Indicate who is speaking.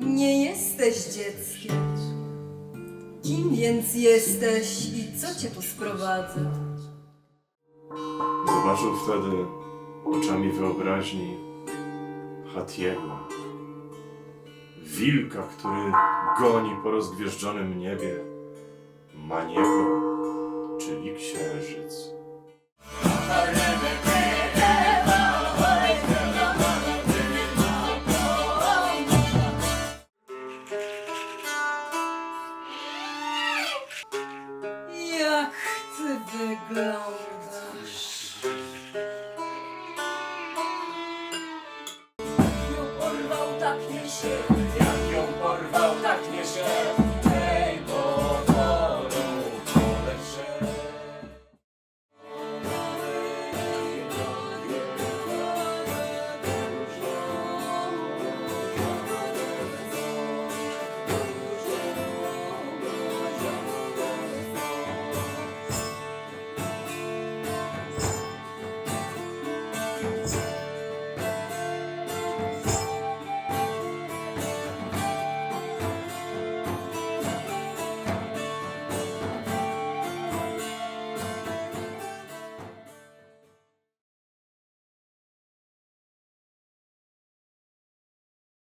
Speaker 1: Nie jesteś dzieckiem. Kim więc jesteś i co cię tu sprowadza?
Speaker 2: Zobaczył wtedy oczami wyobraźni Hatiego. Wilka, który goni po rozgwieżdżonym niebie Maniego, czyli księżyc.
Speaker 3: Cheio.